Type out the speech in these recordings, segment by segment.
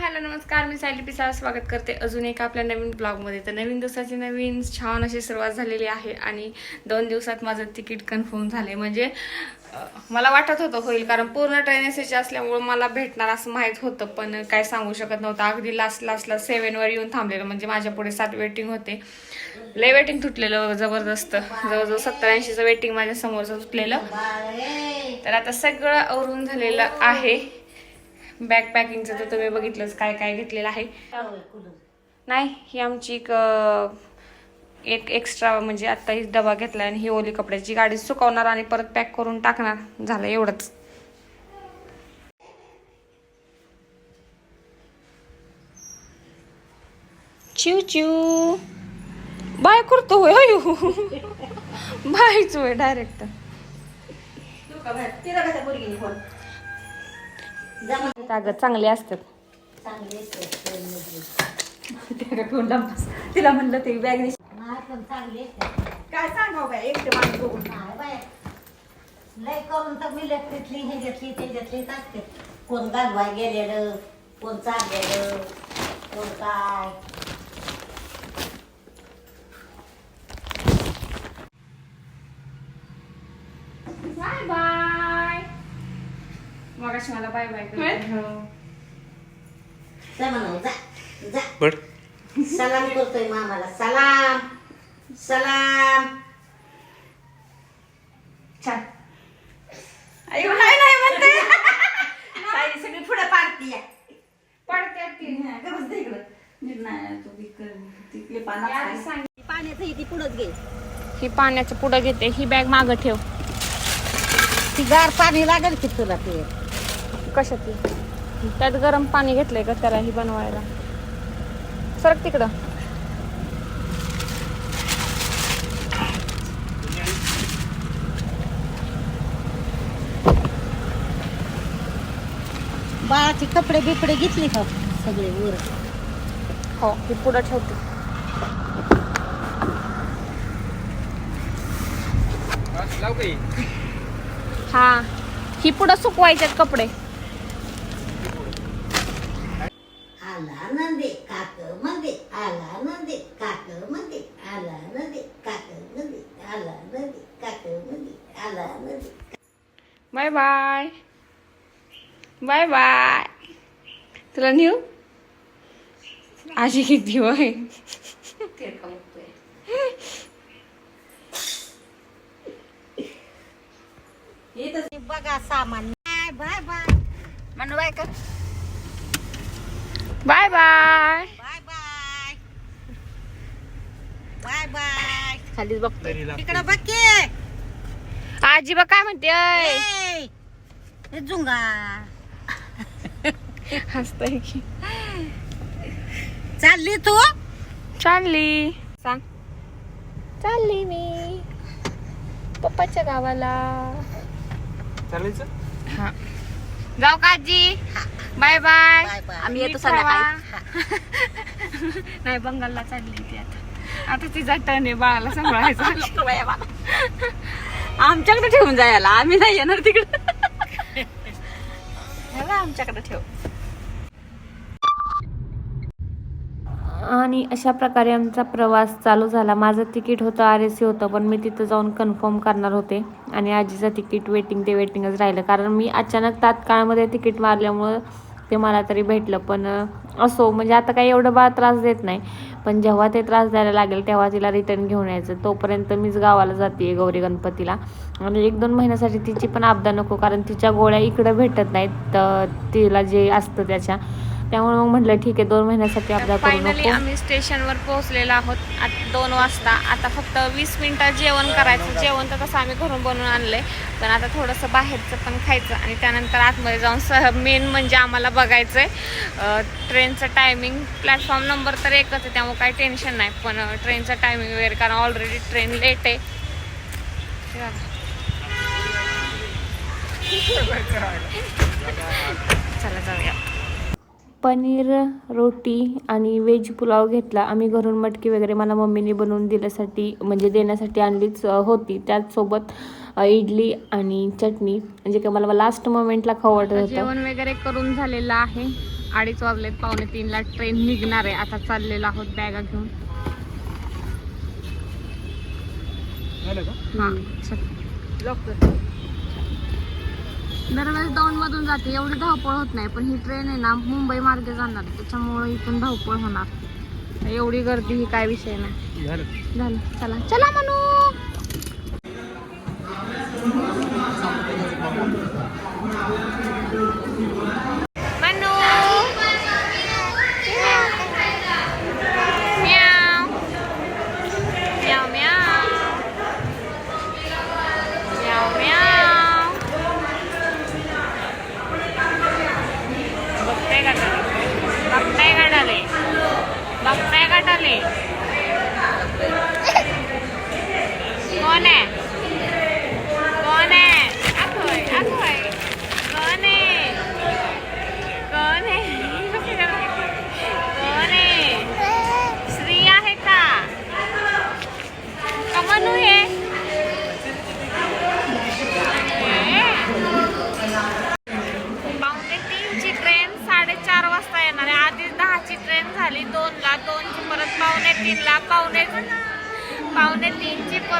Hello नमस्कार. मी सायली पिसाळ स्वागत करते अजून एका आपल्या नवीन ब्लॉगमध्ये. तर नवीन दिवसाची नवीन छान अशी सुरुवात झालेली आहे आणि दोन दिवसात माझं तिकीट कन्फर्म झाले म्हणजे मला वाटत होतं होईल कारण पूर्ण ट्रेन एसीची असल्यामुळं मला भेटणार असं माहीत होतं पण काय सांगू शकत नव्हतं. अगदी लास्ट लास्टला सेव्हनवर येऊन थांबलेलं. म्हणजे माझ्या पुढे सात वेटिंग होते. लय वेटिंग तुटलेलं जबरदस्त. जवळजवळ सत्तर ऐंशीचं वेटिंग माझ्या समोरचं तुटलेलं. तर आता सगळं आवरून झालेलं आहे. बॅग पॅकिंगचं तर तुम्ही बघितलंच काय काय घेतलेलं आहे. नाही ही आमची एक एक एक्स्ट्रा म्हणजे आता ही डबा घेतला आणि ही ओली कपड्याची गाडी सुकवणार आणि परत पॅक करून टाकणार. झालं एवढंच. चिव चिव. बाय करतो होय अयो बायच होय डायरेक्ट कागद चांगले असतात. तिला म्हणलं ते बॅग काय सांगाव बाय एकटे माणूस बघून. लय करून तर मिलिटरीतली ह्याच्यातली त्याच्यातली असते कोण गालवाय गेलेलं कोण चाललेलं कोण काय बाय बाय. मग मला बाय बाय जा म्हणावं जा जा. सलाम करतोय मामाला सलाम सलाम. छान. अयो नाही नाही म्हणते. साई सगळी पुढे पाडती पडत्यात ती पाण्याचं पुढंच घे. ही पाण्याचं पुढं घेते ही बॅग मागं ठेव. ती गार पाणी लागेल की तुला ते. कशात ती? त्यात गरम पाणी घेतलंय का त्याला ही बनवायला? सरक तिकडं. बाळाचे कपडे बिपडे घेतले का? सगळे वर. हो ही पुढं ठेवते. हा ही पुढं सुकवायच्यात कपडे. आला नंदे काक मंदे आला नंदे काक मंदे आला नंदे काक मंदे आला नंदे काक मंदे आला नंदे बाय बाय बाय बाय तुला नेऊ आजी किती होय बघा सामान बाय बाय बाय म्हणून बाय का bye bye. Bye bye. Bye bye. खालीच बघतोय. इकडं बघ की. आजी बा काय म्हणते ए, हे झुंगा. हसतय की. चालली तू? चालली. सांग. चालली मी. पप्पाच्या गावाला. चालायचं? हा. जाऊ का आजी? Bye bye bye bye. आम्ही येतो नीट. नाही बंगालला चालली ती आता. आता तिचा टर्न आहे बाळाला सांभाळायचं. आमच्याकडे ठेवून जायला. आम्ही नाही येणार तिकडे. ह्याला आमच्याकडे ठेव. आणि अशा प्रकारे आमचा प्रवास चालू झाला. माझं तिकीट होतं आर एस सी होतं पण मी तिथं जाऊन कन्फर्म करणार होते आणि आजीचं तिकीट वेटिंग ते वेटिंगच राहिलं. कारण मी अचानक तात्काळमध्ये तिकीट मारल्यामुळं ते मला तरी भेटलं पण असो म्हणजे आता काही एवढं बाळ त्रास देत नाही. पण जेव्हा ते त्रास द्यायला लागेल तेव्हा तिला रिटर्न घेऊन यायचं. तोपर्यंत मीच गावाला जाते गौरी गणपतीला. आणि एक दोन महिन्यासाठी तिची पण आपदा नको कारण तिच्या गोळ्या इकडं भेटत नाहीत तर तिला जे असतं त्याच्या. त्यामुळे मग म्हटलं ठीक आहे दोन महिन्यासाठी करू फायनली आम्ही स्टेशनवर पोहोचलेलो आहोत आता दोन वाजता. आता फक्त वीस मिनिटात जेवण करायचं. जेवण तर तसं आम्ही घरून बनवून आणलंय पण आता थोडंसं बाहेरचं पण खायचं आणि त्यानंतर आतमध्ये जाऊन सह मेन म्हणजे आम्हाला बघायचंय. अं, ट्रेनचं टायमिंग प्लॅटफॉर्म नंबर तर एकच आहे त्यामुळे काही टेन्शन नाही. पण ट्रेनचं टायमिंग वगैरे कारण ऑलरेडी ट्रेन लेट आहे. हे. चला जाऊया. पनीर रोटी आणि व्हेज पुलाव घेतला. आम्ही घरून मटकी वगैरे मला मम्मीने बनवून दिल्यासाठी म्हणजे देण्यासाठी आणलीच होती. त्याचसोबत इडली आणि चटणी. म्हणजे की मला लास्ट मोमेंटला खाऊ वाटत होतं. जेवण वगैरे करून झालेलं आहे. अडीच वाजलेत पावणे तीनला. ट्रेन निघणार आहे. आता चाललेलो आहोत बॅगा घेऊन. हा चल. दरवेळेस दौंड मधून जाते. एवढी धावपळ होत नाही. पण ही ट्रेन आहे ना मुंबई मार्गे जाणार. त्याच्यामुळे इथून धावपळ होणार. एवढी गर्दी ही काय विषय नाही. झालं. झालं. चला. चला म्हणू मनू! बघताय का डाले कोण आहे कोण आहे अखोय अखोय कोण आहे कोण आहे कोण आहे श्री आहे का का मनू आहे पावणे तीनची ट्रेन साडेचार वाजता येणार आहे आधीच दहाची ट्रेन झाली दोनला दोनची परत पावणे तीनला पावणे पावणे तीनची परत आता आहे का? का? अयो, अयो, अयो, अयो. कसं चप्पल घेऊन वरती बघितलं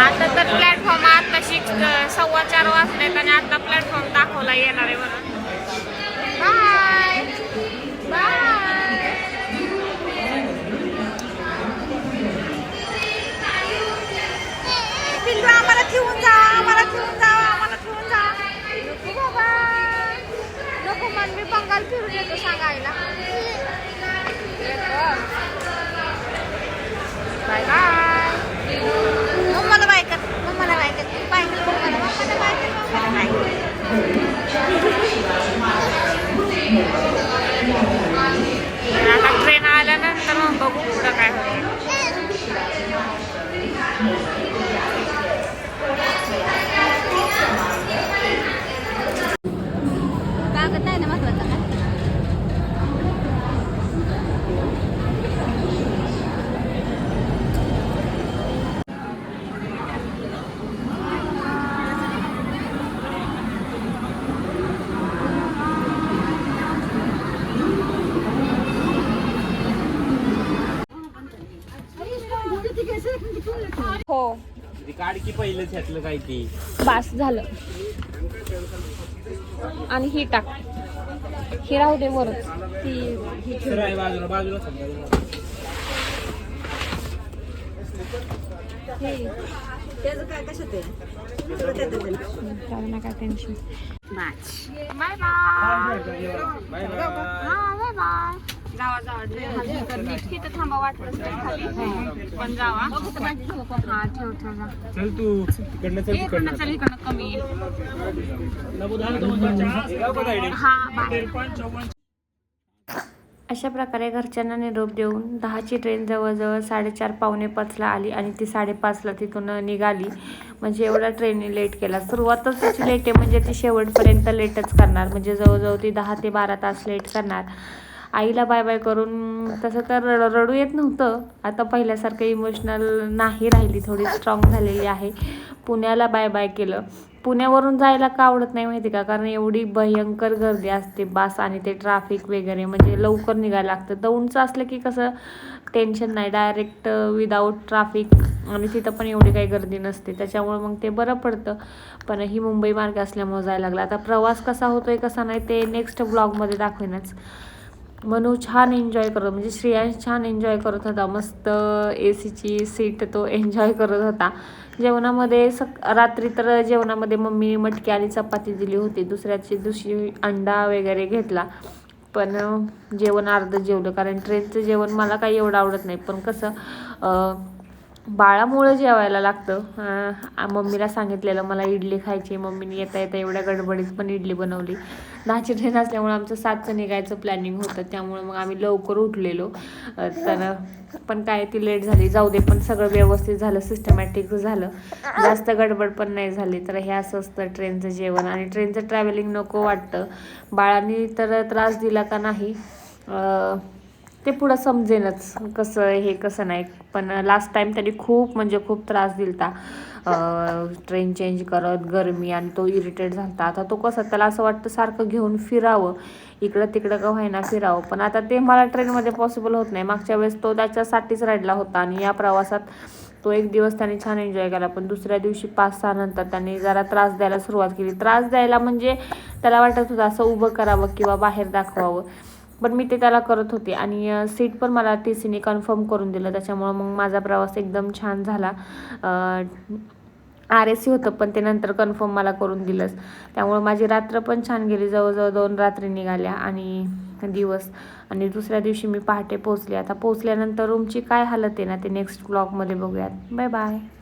आता तर प्लॅटफॉर्म आताशी सव्वा चार वाजलेत आणि आता प्लॅटफॉर्म दाखवला येणार आहे म्हणून बाय बाय पिल्लू आम्हाला ठेवून जा आम्हाला ठेवून जा आम्हाला ठेवून जा नको बाबा नको मन मी बंगाल फिरून येतो सांगायला बाय बाय मम्माला बाय कर मम्माला बाय कर बाय कर मम्माला मम्माला बाय कर मम्माला बाय कर आता ट्रेन आल्यानंतर मग बघू पुढं काय होतं कागद नाही ना महत्त्वाचा का हो. ती काढ की पहिलंच ह्यातलं काय ती? बास झालं. आणि ही टाक. ही राहू दे वरच. ती काय tension bye bye bye bye bye हा बाय बाय जावा जावा ट्रेन खाली तर नीट तिथं थांबा वाटलं तर खाली. पण जावा. हा ठेव ठेव जा. चल तू तिकडनं चल इकडनं तिकडनं चल. इकडनं कमी येईल? हा बाय. अशा प्रकारे घरच्यांना निरोप देऊन दहाची ट्रेन जवळजवळ साडेचार पावणे पाचला आली आणि ती साडेपाचला तिथून निघाली. म्हणजे एवढा ट्रेनने लेट केला. सुरुवातच त्याची लेट आहे म्हणजे ती शेवटपर्यंत लेटच करणार. म्हणजे जवळजवळ ती दहा ते बारा तास लेट करणार. आईला बाय बाय करून तसं तर रड- रडू येत नव्हतं. आता पहिल्यासारखं इमोशनल नाही राहिली थोडी स्ट्रॉंग झालेली आहे. पुण्याला बाय बाय केलं. पुण्यावरून जायला का आवडत नाही माहिती का? कारण एवढी भयंकर गर्दी असते बस आणि ते ट्राफिक वगैरे. म्हणजे लवकर निघायला लागतं. दौंडचं असलं की कसं टेन्शन नाही. डायरेक्ट विदाऊट ट्राफिक आणि तिथं पण एवढी काही गर्दी नसते. त्याच्यामुळे मग ते बरं पडतं. पण ही मुंबई मार्ग असल्यामुळे जायला लागला. आता प्रवास कसा होतोय कसा नाही ते नेक्स्ट ब्लॉगमध्ये दाखवेनच. मनू छान एन्जॉय करत म्हणजे श्रेयांश छान एन्जॉय करत होता. मस्त ए सीची सीट तो एन्जॉय करत होता. जेवणामध्ये सक रात्री तर जेवणामध्ये मम्मीने मटकी आणि चपाती दिली होती. दुसऱ्याची दुसरी अंडा वगैरे घेतला. पण जेवण अर्धं जेवलं. कारण ट्रेनचं जेवण मला काही एवढं आवडत नाही. पण कसं बाळामुळं जेवायला लागतं. मम्मीला सांगितलेलं मला इडली खायची मम्मीने येता येता एवढ्या गडबडीत पण इडली बनवली. दहाची ट्रेन असल्यामुळे आमचं सातचं निघायचं प्लॅनिंग होतं. त्यामुळे मग आम्ही लवकर उठलेलो. तर पण काय ती लेट झाली. जाऊ दे पण सगळं व्यवस्थित झालं. सिस्टमॅटिक झालं. जास्त गडबड पण नाही झाली. तर हे असं असतं ट्रेनचं जेवण. आणि ट्रेनचं ट्रॅव्हलिंग नको वाटतं. बाळांनी तर त्रास दिला का नाही? ते पुढं समजेनच कसं हे कसं नाही. पण लास्ट टाइम त्यांनी खूप म्हणजे खूप त्रास दिलता. ट्रेन चेंज करत गरमी आणि तो इरिटेट झाला आता तो कसं त्याला असं वाटतं सारखं घेऊन फिरावं. इकडं तिकडं का व्हायना फिरावं. पण आता ते मला ट्रेनमध्ये पॉसिबल होत नाही. मागच्या वेळेस तो त्याच्यासाठीच रडला होता आणि या प्रवासात तो एक दिवस त्याने छान एन्जॉय केला. पण दुसऱ्या दिवशी पाच सहा नंतर त्याने जरा त्रास द्यायला सुरुवात केली. त्रास द्यायला म्हणजे त्याला वाटत होतं असं उभं करावं किंवा बाहेर दाखवावं. पण मी ते त्याला करत होते. आणि सीट पण मला टी सीने कन्फर्म करून दिलं. त्याच्यामुळं मग माझा प्रवास एकदम छान झाला. आर एस सी होतं पण ते नंतर कन्फर्म मला करून दिलंच त्यामुळं माझी रात्र पण छान गेली. जवळजवळ दोन रात्री निघाल्या आणि दिवस. आणि दुसऱ्या दिवशी मी पहाटे पोचले आता पोचल्यानंतर रूमची काय हालत आहे ना ते नेक्स्ट ब्लॉगमध्ये बघूयात. Bye bye